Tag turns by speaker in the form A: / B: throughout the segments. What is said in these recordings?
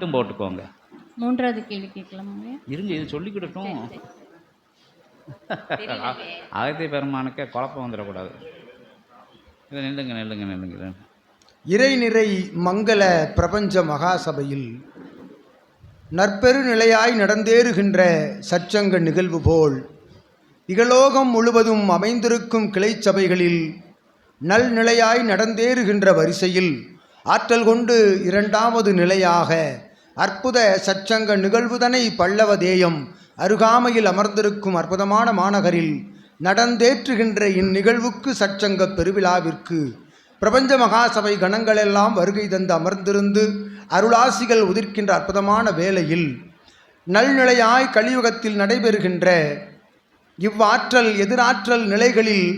A: மட்டும் போட்டுக்கோங்க.
B: மூன்றாவது கேள்வி கேட்கலாமாங்க
A: இருங்க இது சொல்லிக்கிடட்டும். அகத்திய பெருமானுக்கு குழப்பம் வந்துடக்கூடாது. இல்லை நில்லுங்க நில்லுங்க நில்லுங்க நில்லுங்க.
C: இறைநிறை மங்கள பிரபஞ்ச மகாசபையில் நற்பெரு நிலையாய் நடந்தேறுகின்ற சச்சங்க நிகழ்வு போல் இகலோகம் முழுவதும் அமைந்திருக்கும் கிளைச் சபைகளில் நல்நிலையாய் நடந்தேறுகின்ற வரிசையில் ஆற்றல் கொண்டு இரண்டாவது நிலையாக அற்புத சச்சங்க நிகழ்வுதனை பல்லவ தேயம். அருகாமையில் அமர்ந்திருக்கும் அற்புதமான மாநகரில் நடந்தேற்றுகின்ற இந்நிகழ்வுக்கு சச்சங்க பெருவிழாவிற்கு பிரபஞ்ச மகாசபை கணங்களெல்லாம் வருகை தந்து அமர்ந்திருந்து அருளாசிகள் உதிர்க்கின்ற அற்புதமான வேளையில் நல்நிலையாய் கலியுகத்தில் நடைபெறுகின்ற இவ்வாற்றல் எதிராற்றல் நிலைகளில்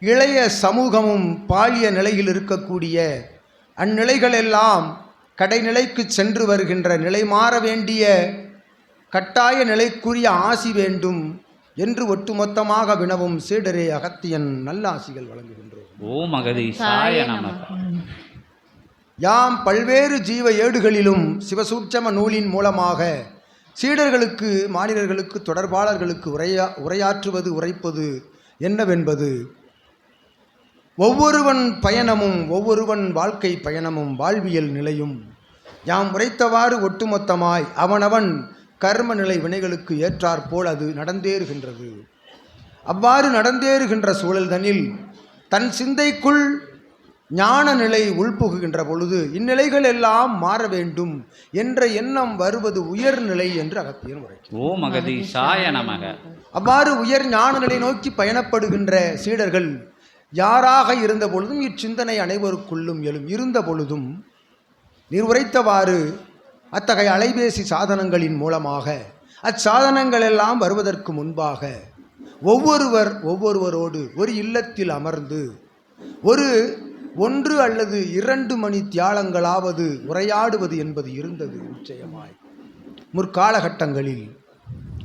C: இளைய சமூகமும் பாலிய நிலையில் இருக்கக்கூடிய அந்நிலைகளெல்லாம் கடைநிலைக்கு சென்று வருகின்ற நிலை மாற வேண்டிய கட்டாய நிலைக்குரிய ஆசி வேண்டும் என்று ஒட்டுமொத்தமாக வினவும் சீடரே அகத்தியன் நல்லாசிகள் வழங்குகின்றோம்.
A: ஓம் அகதீசாய
C: யாம் பல்வேறு ஜீவ ஏடுகளிலும் சிவசூட்சம நூலின் மூலமாக சீடர்களுக்கு மாநிலர்களுக்கு தொடர்பாளர்களுக்கு உரையா உரையாற்றுவது உரைப்பது என்னவென்பது? ஒவ்வொருவன் பயணமும் ஒவ்வொருவன் வாழ்க்கை பயணமும் வாழ்வியல் நிலையும். யாம் உரைத்தவாறு ஒட்டுமொத்தமாய் அவனவன் கர்ம நிலை வினைகளுக்கு ஏற்றாற்போல் அது நடந்தேறுகின்றது. அவ்வாறு நடந்தேறுகின்ற சூழல்தனில் தன் சிந்தைக்குள் ஞான நிலை உள்புகுகின்ற பொழுது இந்நிலைகள் எல்லாம் மாற வேண்டும் என்ற எண்ணம் வருவது உயர்நிலை என்று அகத்தியன்
A: நமக.
C: அவ்வாறு உயர் ஞான நிலை நோக்கி பயணப்படுகின்ற சீடர்கள் யாராக இருந்த பொழுதும் இச்சிந்தனை அனைவருக்குள்ளும் எழும். இருந்த பொழுதும் நீர் உரைத்தவாறு அத்தகைய அலைபேசி சாதனங்களின் மூலமாக அச்சாதனங்கள் எல்லாம் வருவதற்கு முன்பாக ஒவ்வொருவர் ஒவ்வொருவரோடு ஒரு இல்லத்தில் அமர்ந்து ஒரு ஒன்று அல்லது இரண்டு மணி தியாலங்களாவது உரையாடுவது என்பது இருந்தது நிச்சயமாய். முற்காலகட்டங்களில்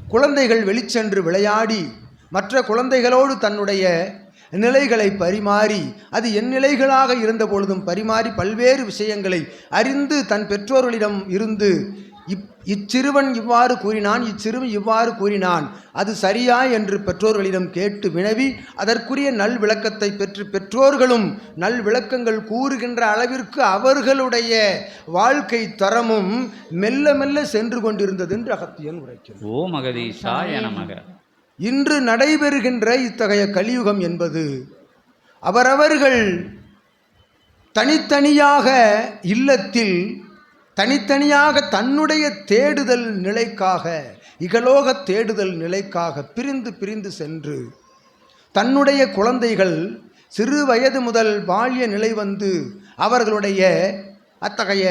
C: குழந்தைகள் வெளிச்சென்று விளையாடி மற்ற குழந்தைகளோடு தன்னுடைய நிலைகளை பரிமாறி அது என் நிலைகளாக இருந்த பொழுதும் பரிமாறி பல்வேறு விஷயங்களை அறிந்து தன் பெற்றோர்களிடம் இருந்து இப் இச்சிறுவன் இவ்வாறு கூறினான் இச்சிறுவன் இவ்வாறு கூறினான் அது சரியா என்று பெற்றோர்களிடம் கேட்டு வினவி அதற்குரிய நல் விளக்கத்தை பெற்று பெற்றோர்களும் நல் விளக்கங்கள் கூறுகின்ற அளவிற்கு அவர்களுடைய வாழ்க்கை தரமும் மெல்ல மெல்ல சென்று கொண்டிருந்தது என்று அகத்தியன் உரைக்கிறார்
A: ஓ மகதீஷா என மக
C: இன்று நடைபெறுகின்ற இத்தகைய கலியுகம் என்பது அவரவர்கள் தனித்தனியாக இல்லத்தில் தனித்தனியாக தன்னுடைய தேடுதல் நிலைக்காக இகலோக தேடுதல் நிலைக்காக பிரிந்து பிரிந்து சென்று தன்னுடைய குழந்தைகள் சிறு வயது முதல் பால்ய நிலை வந்து அவர்களுடைய அத்தகைய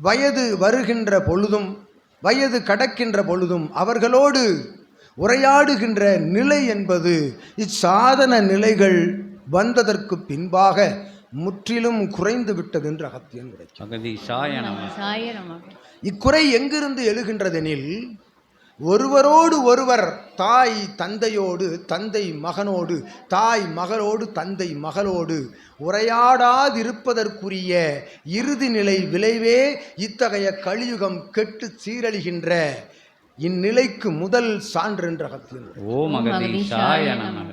C: வயது வருகின்ற பொழுதும் வயது கடக்கின்ற பொழுதும் அவர்களோடு உரையாடுகின்ற நிலை என்பது இச்சாதன நிலைகள் வந்ததற்கு பின்பாக முற்றிலும் குறைந்து விட்டது என்று அகத்தியன்
A: நமக
C: இக்குறை எங்கிருந்து எழுகின்றதெனில் ஒருவரோடு ஒருவர் தாய் தந்தையோடு தந்தை மகனோடு தாய் மகளோடு தந்தை மகளோடு உரையாடாதிருப்பதற்குரிய இறுதி நிலை விளைவே இத்தகைய கலியுகம் கெட்டு சீரழிகின்ற இந்நிலைக்கு முதல் சான்று என்ற அகத்தியன்
A: ஓம் அகதீசாய நமக.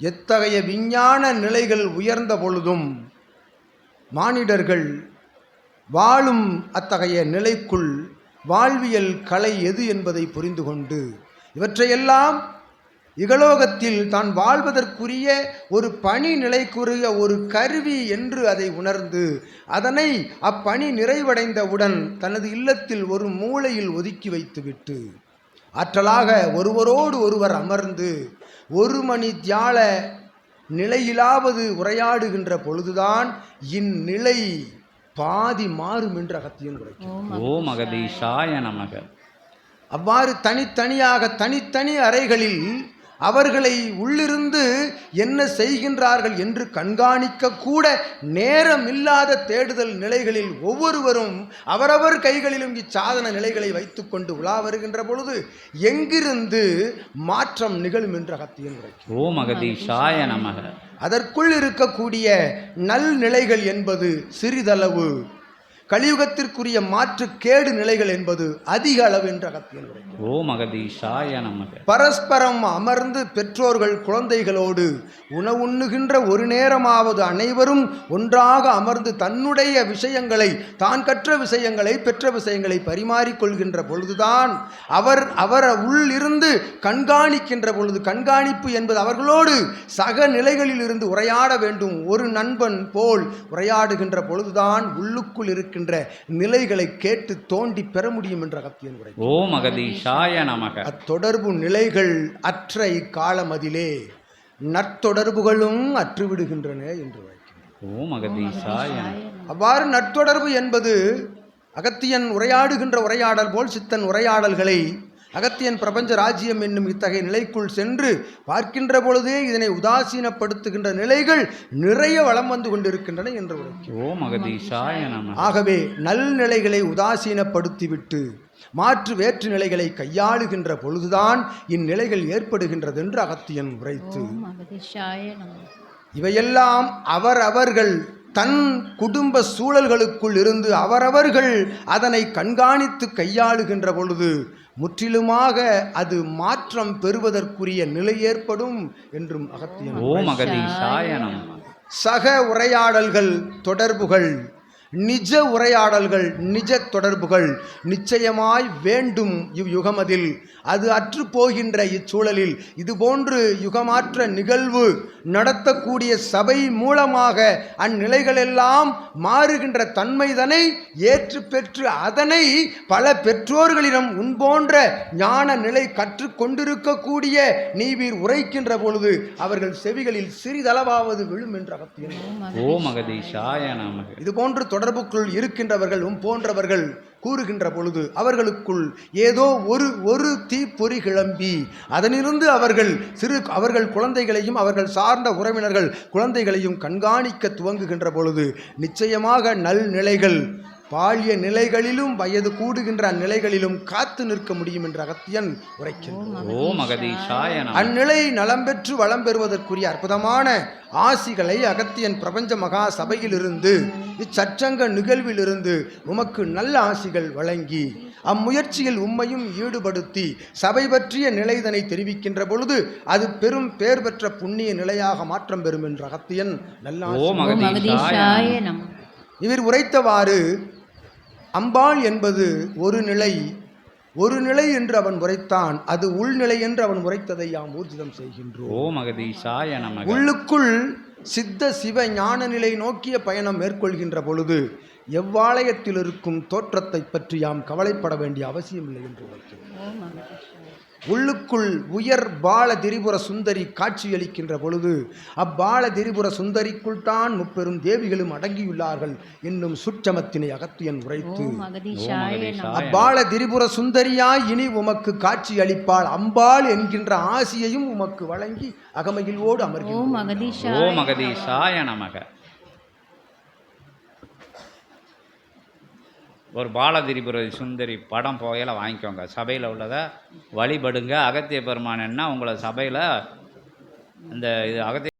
C: எத்தகைய விஞ்ஞான நிலைகள் உயர்ந்த பொழுதும் மானிடர்கள் வாழும் அத்தகைய நிலைக்குள் வாழ்வியல் கலை எது என்பதை புரிந்து கொண்டு இவற்றையெல்லாம் இகலோகத்தில் தான் வாழ்வதற்குரிய ஒரு பணி நிலைக்குரிய ஒரு கருவி என்று அதை உணர்ந்து அதனை அப்பணி நிறைவடைந்தவுடன் தனது இல்லத்தில் ஒரு மூலையில் ஒதுக்கி வைத்துவிட்டு ஆற்றலாக ஒருவரோடு ஒருவர் அமர்ந்து ஒரு மணி தியால நிலையிலாவது உரையாடுகின்ற பொழுதுதான் இந்நிலை பாதி மாறும் என்று அகத்தியன் உரைக்கும்
A: ஓம் அகதீசாய நமக.
C: அவ்வாறு தனித்தனியாக தனித்தனி அறைகளில் அவர்களை உள்ளிருந்து என்ன செய்கின்றார்கள் என்று கண்காணிக்க கூட நேரம் இல்லாத தேடுதல் நிலைகளில் ஒவ்வொருவரும் அவரவர் கைகளிலும் இச்சாதன நிலைகளை வைத்துக்கொண்டு உலா வருகின்ற பொழுது எங்கிருந்து மாற்றம் நிகழும் என்று அகத்தியன் உரைக்கும்
A: ஓம் நமக.
C: அதற்குள் இருக்கக்கூடிய நல் நிலைகள் என்பது சிறிதளவு கலியுகத்திற்குரிய மாற்று கேடு நிலைகள் என்பது அதிக அளவு என்று அகத்தியன் உரை
A: ஓம் அகதீஷாய நமக.
C: பரஸ்பரம் அமர்ந்து பெற்றோர்கள் குழந்தைகளோடு உணவுண்ணுகின்ற ஒரு நேரமாவது அனைவரும் ஒன்றாக அமர்ந்து தன்னுடைய விஷயங்களை தான் கற்ற விஷயங்களை பெற்ற விஷயங்களை பரிமாறிக்கொள்கின்ற பொழுதுதான் அவர் அவர் உள்ளிருந்து கண்காணிக்கின்ற பொழுது கண்காணிப்பு என்பது அவர்களோடு சக நிலைகளில் இருந்து உரையாட வேண்டும். ஒரு நண்பன் போல் உரையாடுகின்ற பொழுதுதான் உள்ளுக்குள் இருக்கின்ற நிலைகளை கேட்டு தோண்டி பெற முடியும் என்ற அகத்தியன் உரை
A: ஓம் அகதீஷாய நமக.
C: அத்தொடர்பு நிலைகள் அற்ற இக்காலமதிலே நற்தொடர்புகளும் அற்றுவிடுகின்றன என்று
A: அகதீஷாய நமக.
C: அவ்வாறு நட்பொடர்பு என்பது அகத்தியன் உரையாடுகின்ற உரையாடல் போல் சித்தன் உரையாடல்களை அகத்தியன் பிரபஞ்ச ராஜ்யம் என்னும் இத்தகைய நிலைக்குள் சென்று பார்க்கின்ற பொழுதே இதனை உதாசீனப்படுத்துகின்ற நிலைகள் நிறைய வளம் வந்து கொண்டிருக்கின்றன என்று உரைக்கும்
A: ஓம் அகதீஷாய
C: ஆகவே நல்நிலைகளை உதாசீனப்படுத்திவிட்டு மாற்று வேற்று நிலைகளை கையாளுகின்ற பொழுதுதான் இந்நிலைகள் ஏற்படுகின்றது என்று அகத்தியன் உரைத்து. இவையெல்லாம் அவரவர்கள் தன் குடும்ப சூழல்களுக்குள் இருந்து அவரவர்கள் அதனை கண்காணித்து கையாளுகின்ற பொழுது முற்றிலுமாக அது மாற்றம் பெறுவதற்குரிய நிலை ஏற்படும் என்றும் அகத்தியன் சக உரையாடல்கள் தொடர்புகள் நிஜ உரையாடல்கள் நிஜ தொடர்புகள் நிச்சயமாய் வேண்டும் இவ்யுகமதில் அது அற்று போகின்ற இச்சூழலில். இதுபோன்று யுகமாற்ற நிகழ்வு நடத்தக்கூடிய சபை மூலமாக அந்நிலைகளெல்லாம் மாறுகின்ற தன்மைதனை ஏற்று பெற்று அதனை பல பெற்றோர்களிடம் உன் போன்ற ஞான நிலை கற்றுக் கொண்டிருக்கக்கூடிய நீவீர் உரைக்கின்ற பொழுது அவர்கள் செவிகளில் சிறிதளவாவது விழும் என்ற அகத்தியன்
A: ஓம் அகதீஷாய நமக.
C: இது போன்று தொடர்புக்குள் இருக்கின்றவர்கள் உம் போன்றவர்கள் கூறுகின்ற பொழுது அவர்களுக்குள் ஏதோ ஒரு ஒரு தீப்பொறி கிளம்பி அதனிருந்து அவர்கள் சிறு அவர்கள் குழந்தைகளையும் அவர்கள் சார்ந்த உறவினர்கள் குழந்தைகளையும் கண்காணிக்க துவங்குகின்ற பொழுது நிச்சயமாக நல்நிலைகள் பாலிய நிலைகளிலும் வயது கூடுகின்ற அந்நிலைகளிலும் காத்து நிற்க முடியும் என்ற அகத்தியன்
A: நமக
C: அந்நிலை நலம் பெற்று வளம் பெறுவதற்குரிய அற்புதமான ஆசிகளை அகத்தியன் பிரபஞ்ச மகா சபையிலிருந்து இச்சச்சங்க நிகழ்விலிருந்து உமக்கு நல்ல ஆசிகள் வழங்கி அம்முயற்சியில் உம்மையும் ஈடுபடுத்தி சபை பற்றிய நிலைதனை தெரிவிக்கின்ற பொழுது அது பெரும் பேர் பெற்ற புண்ணிய நிலையாக மாற்றம் பெறும் என்ற அகத்தியன் நல்ல இவர் உரைத்தவாறு அம்பாள் என்பது ஒரு நிலை ஒரு நிலை என்று அவன் உரைத்தான் அது உள்நிலை என்று அவன் உரைத்ததை யாம் ஊர்ஜிதம் செய்கின்றோம். உள்ளுக்குள் சித்த சிவ ஞான நிலை நோக்கிய பயணம் மேற்கொள்கின்ற பொழுது எவ்வாலயத்தில் இருக்கும் தோற்றத்தை பற்றி யாம் கவலைப்பட வேண்டிய அவசியமில்லை என்று உரைக்கிறோம் உள்ளுக்குள் உயர் பால திரிபுர சுந்தரி காட்சியளிக்கின்ற பொழுது அப்பால திரிபுர சுந்தரிக்குள் தான் முப்பெரும் தேவிகளும் அடங்கியுள்ளார்கள் என்னும் சுற்றமத்தினை அகத்தியன் உரைத்து அப்பால திரிபுர சுந்தரியாய் இனி உமக்கு காட்சி அளிப்பாள் அம்பாள் என்கின்ற ஆசியையும் உமக்கு வழங்கி அகமையிலோடு
B: ஓம்
C: அமர்கின்றோம்
B: அகதீஷாய
A: ஓம் அகதீஷாய நமக ஒரு பாலதிரிபுரதி சுந்தரி படம் போகையில் வாங்கிக்கோங்க. சபையில் உள்ளதை வழிபடுங்க. அகத்திய பெருமான் என்ன உங்களை சபையில் இந்த இது அகத்திய